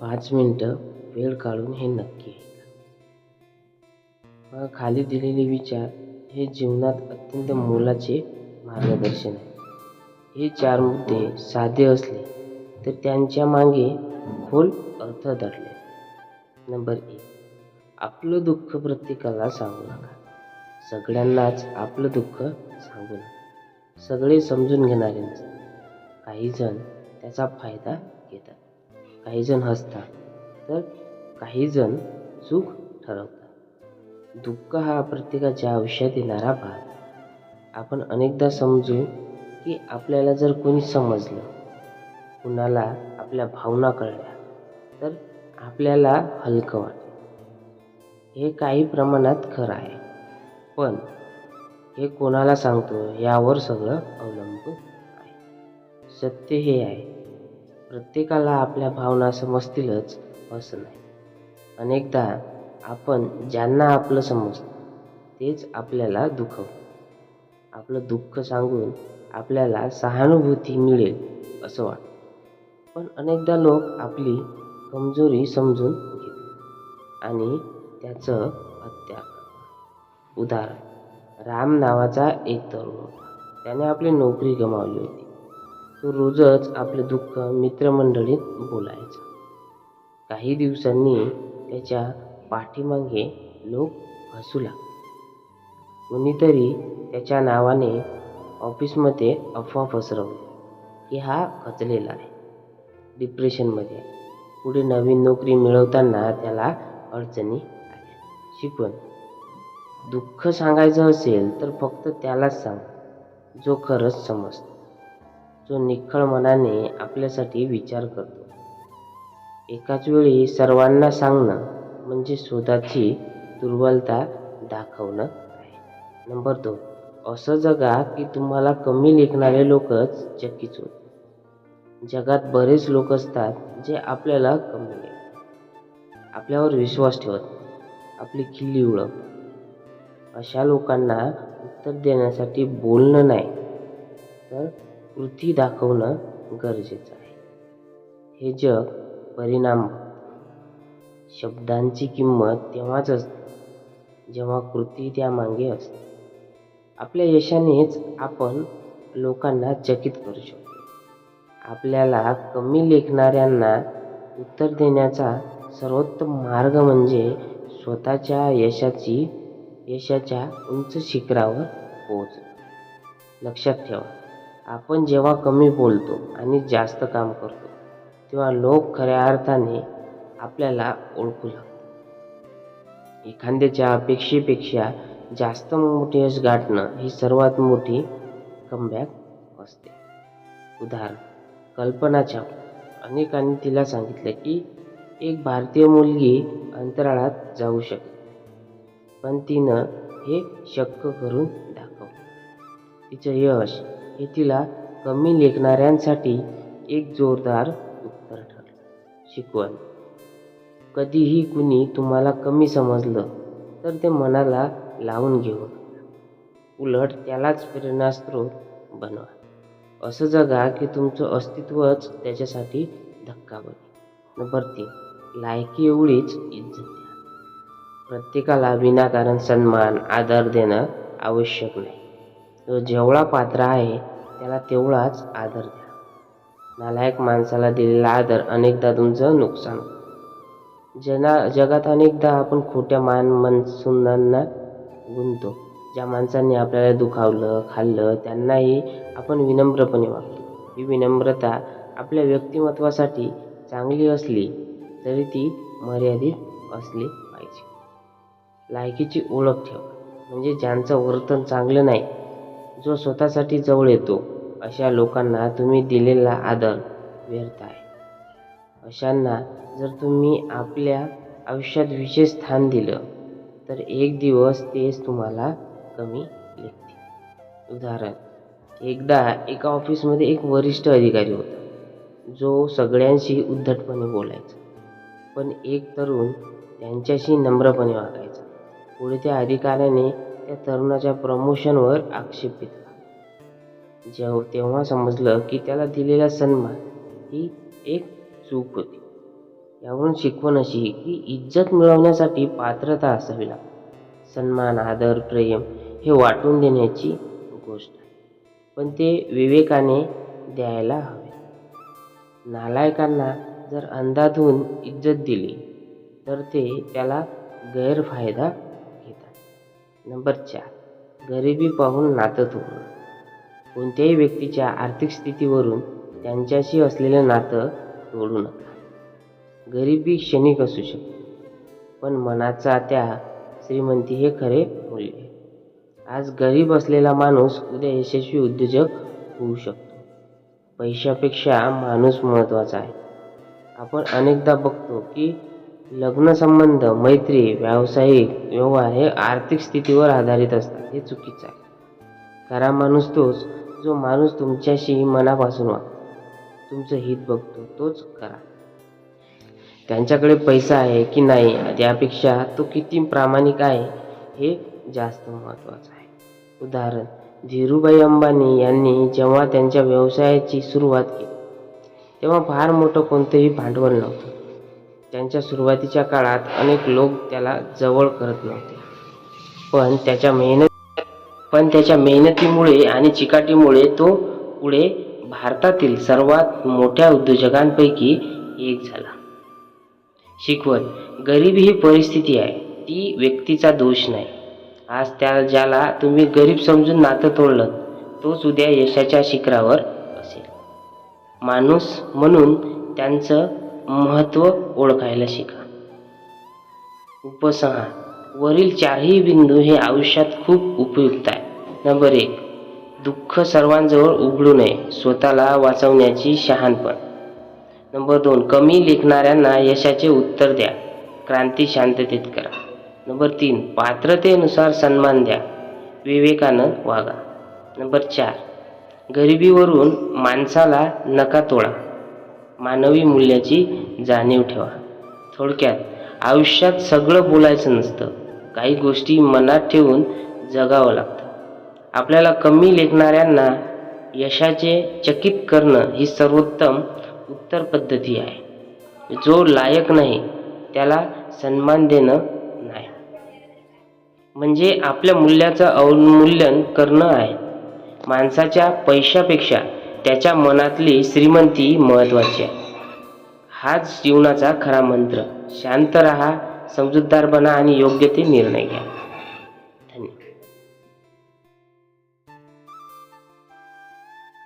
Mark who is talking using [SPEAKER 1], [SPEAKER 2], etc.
[SPEAKER 1] पाच मिनटं वेळ काढून हे नक्की ऐका. मग खाली दिलेले विचार हे जीवनात अत्यंत मोलाचे मार्गदर्शन आहे. हे चार मुद्दे साधे असले तर त्यांच्या मागे खोल अर्थ दडले. नंबर एक आपलं दुःख प्रत्येकाला सांगू नका. सगळ्यांनाच आपलं दुःख सांगू नका. सगळे समजून घेणारे नसतात. काही जण त्याचा फायदा घेतात. काहीजण हसतात तर काहीजण चूक ठरवतात. दुःख हा प्रत्येकाच्या आयुष्यात येणारा भाग. आपण अनेकदा समजू की आपल्याला जर कोणी समजलं कुणाला आपल्या भावना कळल्या तर आपल्याला हलकं वाटेल. हे काही प्रमाणात खरं आहे. पण हे कोणाला सांगतो यावर सगळं अवलंबून आहे. सत्य हे आहे प्रत्येकाला आपल्या भावना समजतीलच असं नाही. अनेकदा आपण ज्यांना आपलं समजतं तेच आपल्याला दुखवतात आपलं दुःख सांगून आपल्याला सहानुभूती मिळेल असं वाटतं. पण अनेकदा लोक आपली कमजोरी समजून घेतात आणि त्याचं हत्या उदाहरण राम नावाचा एक तरुण होता. त्याने आपली नोकरी गमावली होती. तो रोजच आपले दुःख मित्रमंडळीत बोलायचा. काही दिवसांनी त्याच्या पाठीमागे लोक हसू लागले. कोणीतरी त्याच्या नावाने ऑफिसमध्ये अफवा पसरवली की हा खचलेला आहे. डिप्रेशनमध्ये पुढे नवीन नोकरी मिळवताना त्याला अडचणी आल्या. शिकवण दुःख सांगायचं असेल तर फक्त त्यालाच सांग. जो खरंच समजतो. जो निखळ मनाने आपल्यासाठी विचार करतो. एकाच वेळी सर्वांना सांगणं म्हणजे स्वतःची दुर्बलता दाखवणं आहे. नंबर दोन. असं जगा की तुम्हाला कमी लेखणारे लोकच चक्कीच होत. जगात बरेच लोक असतात जे आपल्याला कमी लेखतात. आपल्यावर विश्वास ठेवत आपली खिल्ली उडवतात अशा लोकांना उत्तर देण्यासाठी बोलणं नाही. तर कृती दाखवणं गरजेचं आहे. हे जग परिणाम शब्दांची किंमत तेव्हाच असते जेव्हा कृती त्यामागे असते. आपल्या यशानेच आपण लोकांना चकित करू शकतो. आपल्याला कमी लेखणाऱ्यांना उत्तर देण्याचा सर्वोत्तम मार्ग म्हणजे स्वतःच्या यशाची यशाच्या उंच शिखरावर पोहोच लक्षात ठेवा. आपण जेव्हा कमी बोलतो आणि जास्त काम करतो तेव्हा लोक खऱ्या अर्थाने आपल्याला ओळखू लागतात. एखाद्याच्या अपेक्षेपेक्षा जास्त मोठे यश गाठणं ही सर्वात मोठी कमबॅक असते. उदाहरण कल्पना चावला अनेकांनी तिला सांगितलं की एक भारतीय मुलगी अंतराळात जाऊ शकते पण तिनं हे शक्य करून दाखवलं. तिचं यश हे तिला कमी लेखणाऱ्यांसाठी एक जोरदार उत्तर ठरलं. शिकवण. कधीही कुणी तुम्हाला कमी समजलं तर ते मनाला लावून घेऊ उलट त्यालाच प्रेरणास्त्रोत बनवा. असं जगा की तुमचं अस्तित्वच त्याच्यासाठी धक्का बने नंबर तीन. लायकी एवढीच इज्जत द्या. प्रत्येकाला विनाकारण सन्मान आदर देणं आवश्यक नाही. तो जेवढा पात्र आहे त्याला तेवढाच आदर द्या. नालायक माणसाला दिलेला आदर अनेकदा तुमचं नुकसान. जना जगात अनेकदा आपण खोट्या मान मनसुंदांना गुंतो ज्या माणसांनी आपल्याला दुखावलं खाल्लं त्यांनाही आपण विनम्रपणे वागतो. ही विनम्रता आपल्या व्यक्तिमत्वासाठी चांगली असली तरी ती मर्यादित असली पाहिजे. लायकीची ओळख ठेवा. म्हणजे ज्यांचं वर्तन चांगलं नाही जो स्वतःसाठी जवळ येतो अशा लोकांना तुम्ही दिलेला आदर व्यर्थ आहे. अशांना जर तुम्ही आपल्या आयुष्यात विशेष स्थान दिलं तर एक दिवस तेच तुम्हाला कमी लेखते उदाहरण एकदा एका ऑफिसमध्ये एक वरिष्ठ अधिकारी होता जो सगळ्यांशी उद्धटपणे बोलायचा. पण एक तरुण त्यांच्याशी नम्रपणे वागायचा. पुढे त्या अधिकाऱ्याने त्या तरुणाच्या प्रमोशनवर आक्षेप घेतला जेव्हा तेव्हा समजलं की त्याला दिलेला सन्मान ही एक चूक होती. यावरून शिकवण अशी की इज्जत मिळवण्यासाठी पात्रता असावी लागते. सन्मान आदर प्रेम हे वाटून देण्याची गोष्ट आहे. पण ते विवेकाने द्यायला हवे. नालायकांना जर अंदाधून इज्जत दिली तर ते त्याला गैरफायदा नंबर चार. गरिबी पाहून नातं तोडणं. कोणत्याही व्यक्तीच्या आर्थिक स्थितीवरून त्यांच्याशी असलेलं नातं तोडू नका. गरिबी क्षणिक असू शकते पण मनाचा त्या श्रीमंती हे खरे मूल्य आहे. आज गरीब असलेला माणूस उद्या यशस्वी उद्योजक होऊ शकतो. पैशापेक्षा माणूस महत्त्वाचा आहे. आपण अनेकदा बघतो की लग्नसंबंध मैत्री व्यावसायिक व्यवहार हे आर्थिक स्थितीवर आधारित असतात. हे चुकीचं आहे. खरा माणूस तोच जो माणूस तुमच्याशी मनापासून वागतो. तुमचं हित बघतो तोच करा त्यांच्याकडे पैसा आहे की नाही त्यापेक्षा तो किती प्रामाणिक आहे हे जास्त महत्त्वाचं आहे. उदाहरण धीरूभाई अंबानी यांनी जेव्हा त्यांच्या व्यवसायाची सुरुवात केली तेव्हा फार मोठं कोणतंही भांडवल नव्हतं. त्यांच्या सुरुवातीच्या काळात अनेक लोक त्याला जवळ करत नव्हते. पण त्याच्या मेहनत पण त्याच्या मेहनतीमुळे आणि चिकाटीमुळे तो पुढे भारतातील सर्वात मोठ्या उद्योजकांपैकी एक झाला. शिकवण गरिबी ही परिस्थिती आहे ती व्यक्तीचा दोष नाही. आज त्या ज्याला तुम्ही गरीब समजून नातं तोडलं तोच उद्या यशाच्या शिखरावर असेल. माणूस म्हणून त्यांचं महत्त्व ओळखायला शिका. उपसंहार. वरील चारही बिंदू हे आयुष्यात खूप उपयुक्त आहे. नंबर एक दुःख सर्वांजवळ उघडू नये स्वतःला वाचवण्याची शहाणपण. नंबर दोन कमी लेखणाऱ्यांना यशाचे उत्तर द्या क्रांती शांततेत करा. नंबर तीन पात्रतेनुसार सन्मान द्या विवेकानं वागा. नंबर चार गरिबीवरून माणसाला नका तोडा. मानवी मूल्याची जाणीव ठेवा. थोडक्यात आयुष्यात सगळं बोलायचं नसतं. काही गोष्टी मनात ठेवून जगावं लागतं. आपल्याला कमी लेखणाऱ्यांना यशाचे चकित करणं ही सर्वोत्तम उत्तर पद्धती आहे. जो लायक नाही त्याला सन्मान देणं नाही. म्हणजे आपल्या मूल्याचं अवमूल्यन करणं आहे. माणसाच्या पैशापेक्षा त्याच्या मनातली श्रीमंती महत्त्वाची आहे. हाच जीवनाचा खरा मंत्र. शांत राहा समजूतदार बना आणि योग्य ते निर्णय घ्या.